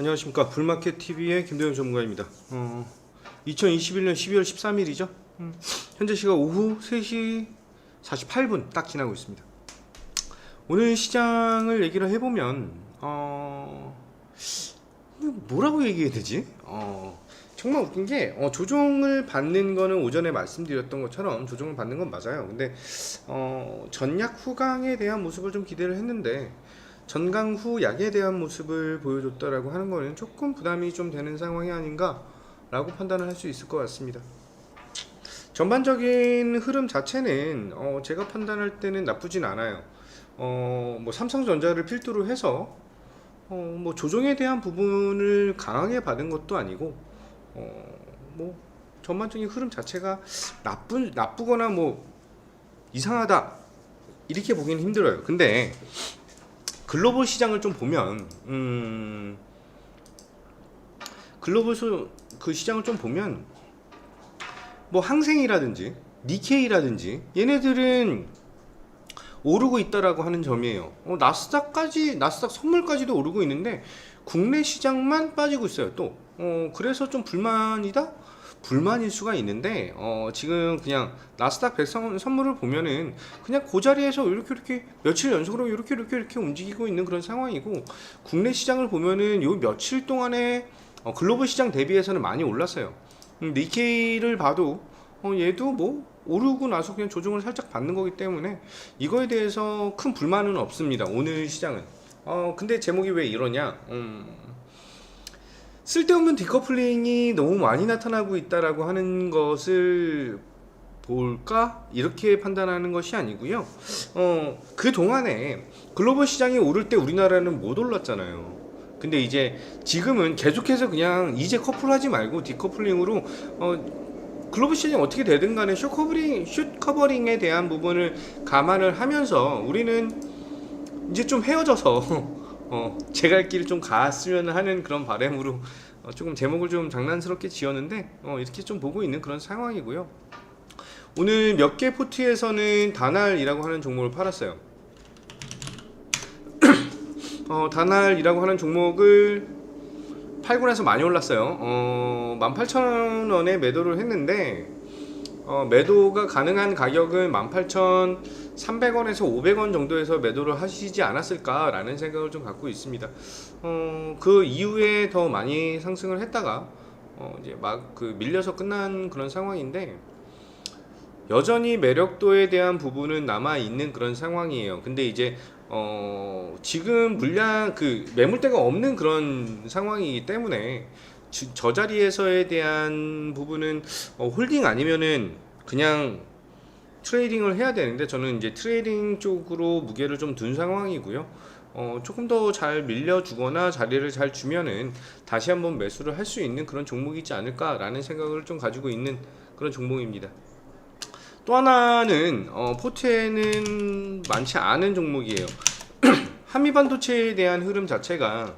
안녕하십니까 불마켓 TV의 김도영 전문가입니다. 어, 2021년 12월 13일이죠. 현재 시각 오후 3시 48분 딱 지나고 있습니다. 오늘 시장을 얘기를 해보면 어, 뭐라고 얘기해야 되지? 어, 정말 웃긴 게 어, 조정을 받는 거는 오전에 말씀드렸던 것처럼 조정을 받는 건 맞아요. 근데 어, 전약 후강에 대한 모습을 좀 기대를 했는데 전강 후 약에 대한 모습을 보여줬다라고 하는 거는 조금 부담이 좀 되는 상황이 아닌가라고 판단을 할 수 있을 것 같습니다. 전반적인 흐름 자체는 어, 제가 판단할 때는 나쁘진 않아요. 어, 뭐 삼성전자를 필두로 해서 어, 뭐 조정에 대한 부분을 강하게 받은 것도 아니고 어, 뭐 전반적인 흐름 자체가 나쁜 나쁘거나 뭐 이상하다 이렇게 보기는 힘들어요. 근데 글로벌 시장을 좀 보면 음, 글로벌 소, 그 시장을 좀 보면 뭐 항생이라든지 니케이라든지 얘네들은 오르고 있다라고 하는 점이에요. 어, 나스닥까지 나스닥 선물까지도 오르고 있는데 국내 시장만 빠지고 있어요. 또 어, 그래서 좀 불만이다. 불만일 수가 있는데 어, 지금 그냥 나스닥 100 선- 선물을 보면은 그냥 그 자리에서 이렇게 이렇게 며칠 연속으로 이렇게 이렇게 이렇게 움직이고 있는 그런 상황이고 국내 시장을 보면은 요 며칠 동안에 어, 글로벌 시장 대비해서는 많이 올랐어요. 음, 니케이를 봐도 어, 얘도 뭐 오르고 나서 그냥 조정을 살짝 받는 거기 때문에 이거에 대해서 큰 불만은 없습니다. 오늘 시장은. 어 근데 제목이 왜 이러냐? 음, 쓸데없는 디커플링이 너무 많이 나타나고 있다라고 하는 것을 볼까 이렇게 판단하는 것이 아니고요. 어 그 동안에 글로벌 시장이 오를 때 우리나라는 못 올랐잖아요. 근데 이제 지금은 계속해서 그냥 이제 커플하지 말고 디커플링으로 어 글로벌 시장이 어떻게 되든 간에 숏 커버링 숏 커버링에 대한 부분을 감안을 하면서 우리는 이제 좀 헤어져서 어, 제갈 길 좀 갔으면 하는 그런 바람으로 어, 조금 제목을 좀 장난스럽게 지었는데 어, 이렇게 좀 보고 있는 그런 상황이고요. 오늘 몇 개 포트에서는 다날이라고 하는 종목을 팔았어요. 어, 다날이라고 하는 종목을 팔고 나서 많이 올랐어요. 어, 18,000원에 매도를 했는데 어, 매도가 가능한 가격은 18,300원에서 500원 정도에서 매도를 하시지 않았을까라는 생각을 좀 갖고 있습니다. 어, 그 이후에 더 많이 상승을 했다가 어, 이제 막 그 밀려서 끝난 그런 상황인데 여전히 매력도에 대한 부분은 남아 있는 그런 상황이에요. 근데 이제 어 지금 물량 그 매물대가 없는 그런 상황이기 때문에 지- 저 자리에서에 대한 부분은 어, 홀딩 아니면은 그냥 트레이딩을 해야 되는데 저는 이제 트레이딩 쪽으로 무게를 좀 둔 상황이고요. 어, 조금 더 잘 밀려주거나 자리를 잘 주면은 다시 한번 매수를 할 수 있는 그런 종목이지 않을까라는 생각을 좀 가지고 있는 그런 종목입니다. 또 하나는 어, 포트에는 많지 않은 종목이에요. 한미 반도체에 대한 흐름 자체가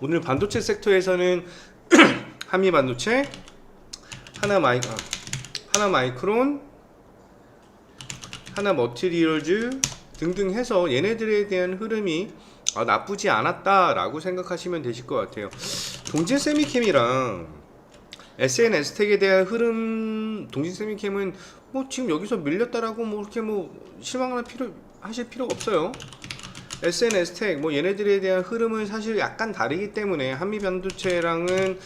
오늘 반도체 섹터에서는 한미 반도체, 하나 마이 아, 하나 마이크론, 하나 머티리얼즈 등등 해서 얘네들에 대한 흐름이 아, 나쁘지 않았다라고 생각하시면 되실 것 같아요. 동진 세미캠이랑 SNS텍에 대한 흐름 동진 세미캠은 뭐 지금 여기서 밀렸다라고 뭐 이렇게 뭐 실망할 필요 하실 필요가 없어요. SNS텍 뭐 얘네들에 대한 흐름은 사실 약간 다르기 때문에 한미 반도체랑은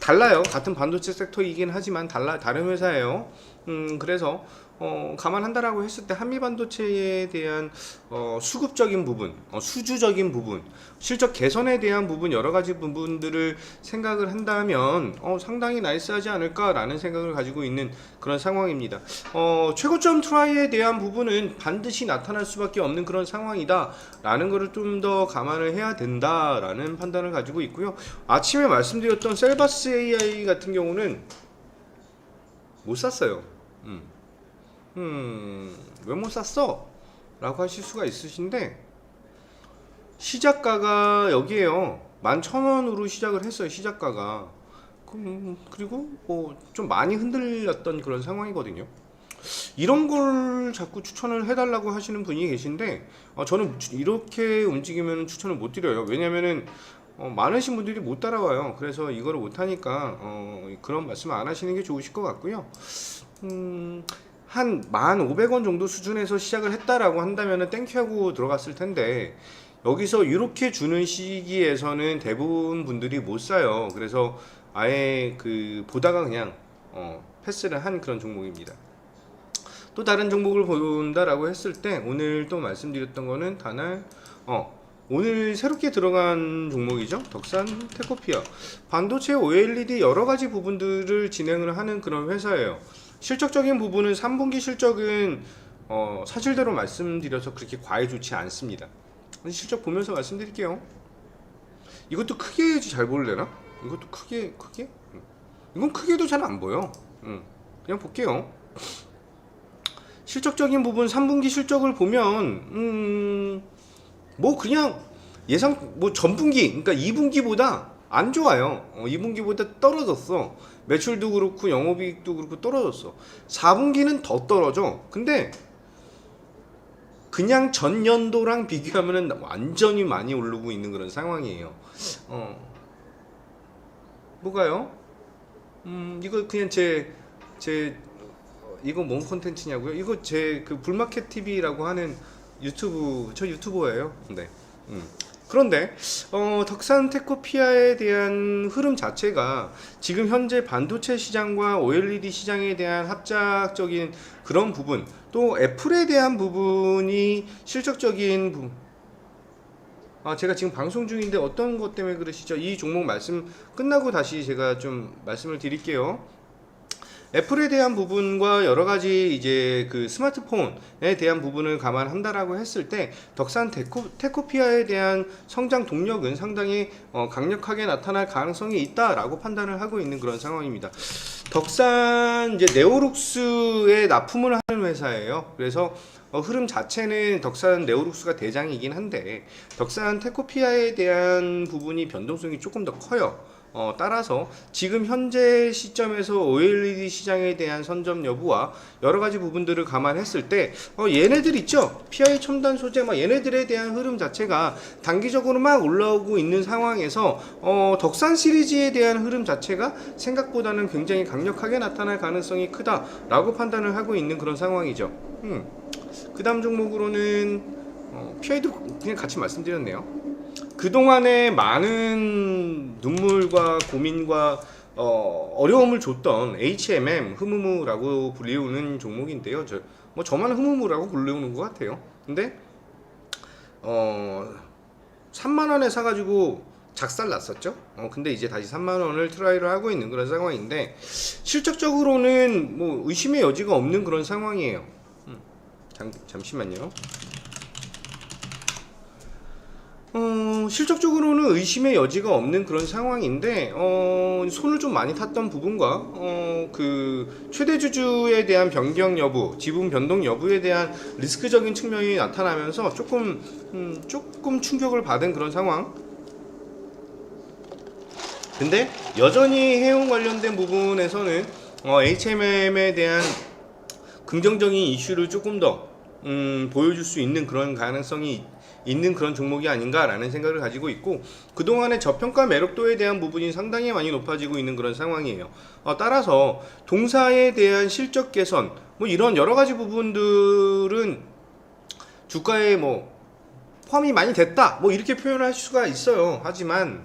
달라요. 같은 반도체 섹터이긴 하지만 달라 다른 회사예요. 음 그래서 어 감안한다라고 했을 때 한미 반도체에 대한 어 수급적인 부분, 어, 수주적인 부분, 실적 개선에 대한 부분 여러 가지 부분들을 생각을 한다면 어 상당히 나이스하지 않을까라는 생각을 가지고 있는 그런 상황입니다. 어 최고점 트라이에 대한 부분은 반드시 나타날 수밖에 없는 그런 상황이다라는 것을 좀 더 감안을 해야 된다라는 판단을 가지고 있고요. 아침에 말씀드렸던 셀바스 AI 같은 경우는 못 샀어요. 음. 음, 왜 못 샀어? 라고 하실 수가 있으신데, 시작가가 여기에요. 11,000원으로 시작을 했어요, 시작가가. 그, 음, 그리고 뭐 좀 많이 흔들렸던 그런 상황이거든요. 이런 걸 자꾸 추천을 해달라고 하시는 분이 계신데 어, 저는 주- 이렇게 움직이면 추천을 못 드려요. 왜냐면은 어, 많으신 분들이 못 따라와요. 그래서 이거를 못 하니까 어, 그런 말씀 안 하시는 게 좋으실 것 같고요. 음, 한 1,500원 정도 수준에서 시작을 했다라고 한다면은 땡큐하고 들어갔을 텐데 여기서 이렇게 주는 시기에서는 대부분 분들이 못 사요. 그래서 아예 그 보다가 그냥 어, 패스를 한 그런 종목입니다. 또 다른 종목을 본다라고 했을 때 오늘 또 말씀드렸던 거는 단알 어 오늘 새롭게 들어간 종목이죠 덕산 테코피아 반도체 OLED 여러 가지 부분들을 진행을 하는 그런 회사예요 실적적인 부분은 3분기 실적은 어, 사실대로 말씀드려서 그렇게 과해 좋지 않습니다 실적 보면서 말씀드릴게요 이것도 크게 해야지 잘 보일래나? 이것도 크게 크게? 음. 이건 크게도 잘 안 보여 음. 그냥 볼게요 실적적인 부분 3분기 실적을 보면 음, 뭐 그냥 예상 뭐 전분기 그러니까 2분기보다 안 좋아요. 어, 2분기보다 떨어졌어. 매출도 그렇고 영업이익도 그렇고 떨어졌어. 4분기는 더 떨어져. 근데 그냥 전년도랑 비교하면은 완전히 많이 오르고 있는 그런 상황이에요. 어. 뭐가요? 음, 이거 그냥 제, 제, 어, 이거 뭔 콘텐츠냐고요? 이거 제 그 불마켓 TV라고 하는 유튜브, 저 유튜버예요. 네. 음. 그런데, 어, 덕산 테코피아에 대한 흐름 자체가 지금 현재 반도체 시장과 OLED 시장에 대한 합작적인 그런 부분, 또 애플에 대한 부분이 실적적인 부분, 아, 제가 지금 방송 중인데 어떤 것 때문에 그러시죠? 이 종목 말씀 끝나고 다시 제가 좀 말씀을 드릴게요. 애플에 대한 부분과 여러 가지 이제 그 스마트폰에 대한 부분을 감안한다라고 했을 때 덕산 테코, 테코 피아에 대한 성장 동력은 상당히 어, 강력하게 나타날 가능성이 있다라고 판단을 하고 있는 그런 상황입니다. 덕산 이제 네오룩스에 납품을 하는 회사예요. 그래서 어, 흐름 자체는 덕산 네오룩스가 대장이긴 한데 덕산 테코피아에 대한 부분이 변동성이 조금 더 커요. 어, 따라서 지금 현재 시점에서 OLED 시장에 대한 선점 여부와 여러 가지 부분들을 감안했을 때 어, 얘네들 있죠 PI 첨단 소재 막 얘네들에 대한 흐름 자체가 단기적으로 막 올라오고 있는 상황에서 어, 덕산 시리즈에 대한 흐름 자체가 생각보다는 굉장히 강력하게 나타날 가능성이 크다라고 판단을 하고 있는 그런 상황이죠. 음. 그 다음 종목으로는 어, PI도 그냥 같이 말씀드렸네요. 그동안에 많은 눈물과 고민과 어, 어려움을 줬던 HMM 흐무무라고 불리우는 종목인데요. 저, 뭐 저만 흐무무라고 불리우는 것 같아요. 근데 어, 3만 원에 사가지고 작살 났었죠. 어, 근데 이제 다시 3만 원을 트라이를 하고 있는 그런 상황인데 실적적으로는 뭐 의심의 여지가 없는 그런 상황이에요. 음, 잠, 잠시만요. 어, 실적적으로는 의심의 여지가 없는 그런 상황인데 어, 손을 좀 많이 탔던 부분과 어, 그 최대 주주에 대한 변경 여부, 지분 변동 여부에 대한 리스크적인 측면이 나타나면서 조금 음, 조금 충격을 받은 그런 상황. 근데 여전히 해운 관련된 부분에서는 어, HMM에 대한 긍정적인 이슈를 조금 더 음, 보여줄 수 있는 그런 가능성이 있는 그런 종목이 아닌가라는 생각을 가지고 있고 그동안의 저평가 매력도에 대한 부분이 상당히 많이 높아지고 있는 그런 상황이에요. 어, 따라서 동사에 대한 실적 개선 뭐 이런 여러 가지 부분들은 주가에 뭐 포함이 많이 됐다 뭐 이렇게 표현을 할 수가 있어요. 하지만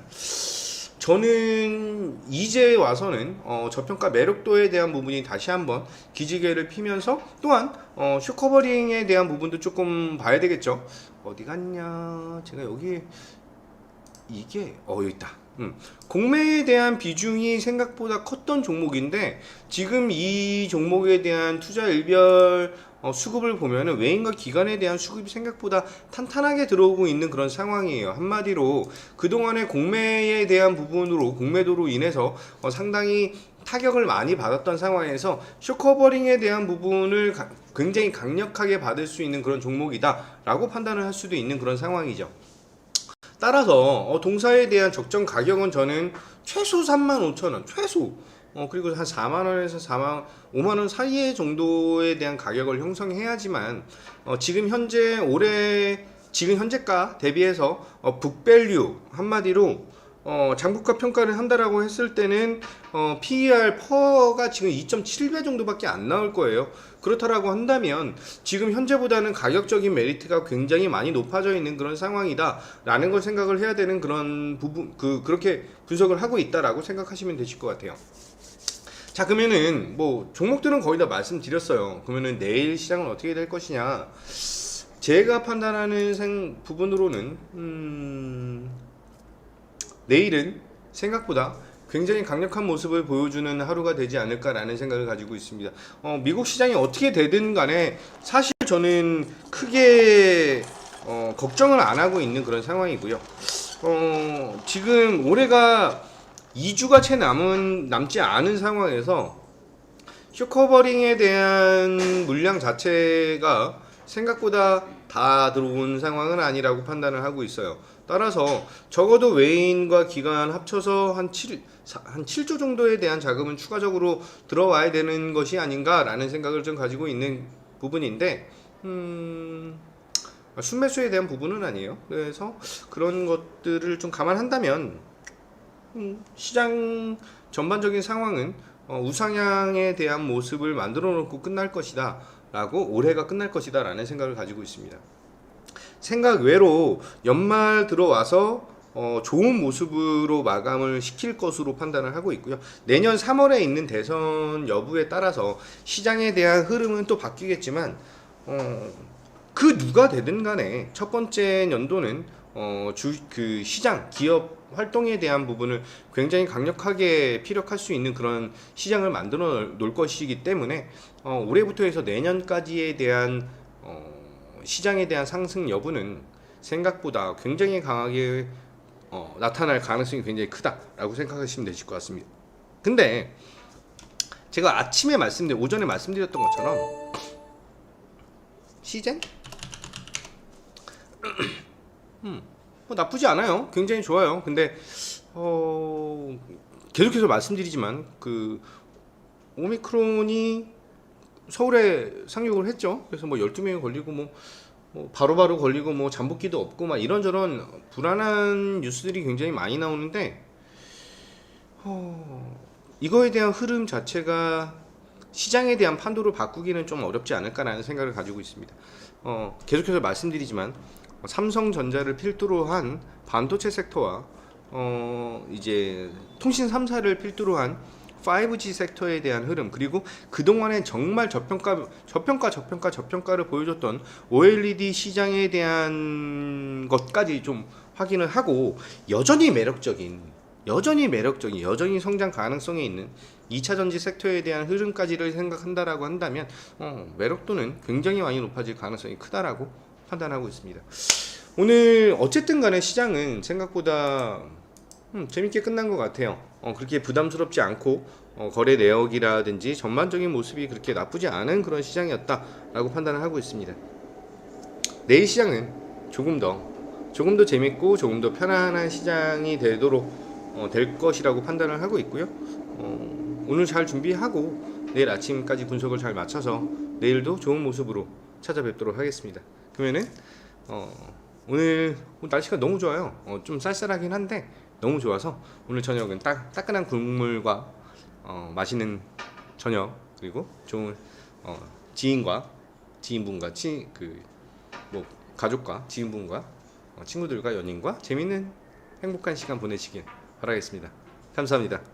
저는 이제 와서는 어, 저평가 매력도에 대한 부분이 다시 한번 기지개를 피면서 또한 어, 슈커버링에 대한 부분도 조금 봐야 되겠죠. 어디 갔냐? 제가 여기 이게 어 여기 있다. 음. 공매에 대한 비중이 생각보다 컸던 종목인데 지금 이 종목에 대한 투자 일별 어, 수급을 보면은 외인과 기관에 대한 수급이 생각보다 탄탄하게 들어오고 있는 그런 상황이에요. 한마디로 그동안의 공매에 대한 부분으로 공매도로 인해서 어, 상당히 타격을 많이 받았던 상황에서 쇼커버링에 대한 부분을 가- 굉장히 강력하게 받을 수 있는 그런 종목이다라고 판단을 할 수도 있는 그런 상황이죠. 따라서 어, 동사에 대한 적정 가격은 저는 최소 35,000원, 최소 어, 그리고 한 4만 원에서 4만 5만 원 사이의 정도에 대한 가격을 형성해야지만 어, 지금 현재 올해 지금 현재가 대비해서 어, 북밸류 한마디로 어, 장부가 평가를 한다라고 했을 때는 어, PER 퍼가 지금 2.7배 정도밖에 안 나올 거예요. 그렇다라고 한다면 지금 현재보다는 가격적인 메리트가 굉장히 많이 높아져 있는 그런 상황이다라는 걸 생각을 해야 되는 그런 부분 그 그렇게 분석을 하고 있다라고 생각하시면 되실 것 같아요. 자 그러면은 뭐 종목들은 거의 다 말씀드렸어요. 그러면은 내일 시장은 어떻게 될 것이냐? 제가 판단하는 생 부분으로는 음, 내일은 생각보다 굉장히 강력한 모습을 보여주는 하루가 되지 않을까라는 생각을 가지고 있습니다. 어, 미국 시장이 어떻게 되든 간에 사실 저는 크게 어, 걱정을 안 하고 있는 그런 상황이고요. 어, 지금 올해가 2주가 채 남은 남지 않은 상황에서 쇼커버링에 대한 물량 자체가 생각보다 다 들어온 상황은 아니라고 판단을 하고 있어요. 따라서 적어도 외인과 기관 합쳐서 한 7, 한 7조 정도에 대한 자금은 추가적으로 들어와야 되는 것이 아닌가라는 생각을 좀 가지고 있는 부분인데, 음, 순매수에 대한 부분은 아니에요. 그래서 그런 것들을 좀 감안한다면, 음, 시장 전반적인 상황은 어, 우상향에 대한 모습을 만들어 놓고 끝날 것이다. 라고 올해가 끝날 것이다. 라는 생각을 가지고 있습니다. 생각 외로 연말 들어와서 어, 좋은 모습으로 마감을 시킬 것으로 판단을 하고 있고요. 내년 3월에 있는 대선 여부에 따라서 시장에 대한 흐름은 또 바뀌겠지만 어, 그 누가 되든 간에 첫 번째 연도는 어, 주, 그 시장, 기업 활동에 대한 부분을 굉장히 강력하게 피력할 수 있는 그런 시장을 만들어 놓을 것이기 때문에 어, 올해부터 해서 내년까지에 대한 어, 시장에 대한 상승 여부는 생각보다 굉장히 강하게 어, 나타날 가능성이 굉장히 크다라고 생각하시면 되실 것 같습니다. 근데 제가 아침에 말씀드린 오전에 말씀드렸던 것처럼 시젠 음, 뭐 나쁘지 않아요. 굉장히 좋아요. 근데 어, 계속해서 말씀드리지만 그 오미크론이 서울에 상륙을 했죠. 그래서 뭐 12명이 걸리고 뭐, 뭐 바로바로 걸리고 뭐 잠복기도 없고 막 이런저런 불안한 뉴스들이 굉장히 많이 나오는데 어, 이거에 대한 흐름 자체가 시장에 대한 판도를 바꾸기는 좀 어렵지 않을까라는 생각을 가지고 있습니다. 어, 계속해서 말씀드리지만 삼성전자를 필두로 한 반도체 섹터와 어, 이제 통신 3사를 필두로 한 5G 섹터에 대한 흐름 그리고 그동안에 정말 저평가 저평가 저평가 저평가를 보여줬던 OLED 시장에 대한 것까지 좀 확인을 하고 여전히 매력적인 여전히 매력적인 여전히 성장 가능성이 있는 2차 전지 섹터에 대한 흐름까지를 생각한다라고 한다면 어, 매력도는 굉장히 많이 높아질 가능성이 크다라고 판단하고 있습니다. 오늘 어쨌든 간에 시장은 생각보다 음, 재밌게 끝난 것 같아요. 어, 그렇게 부담스럽지 않고 어, 거래 내역이라든지 전반적인 모습이 그렇게 나쁘지 않은 그런 시장이었다라고 판단을 하고 있습니다. 내일 시장은 조금 더 조금 더 재밌고 조금 더 편안한 시장이 되도록 어, 될 것이라고 판단을 하고 있고요. 어, 오늘 잘 준비하고 내일 아침까지 분석을 잘 맞춰서 내일도 좋은 모습으로 찾아뵙도록 하겠습니다. 그러면은 어, 오늘 날씨가 너무 좋아요. 어, 좀 쌀쌀하긴 한데 너무 좋아서 오늘 저녁은 따, 따끈한 국물과 어, 맛있는 저녁 그리고 좋은 어, 지인과 지인분과 치, 그, 뭐 가족과 지인분과 어, 친구들과 연인과 재밌는 행복한 시간 보내시길 바라겠습니다. 감사합니다.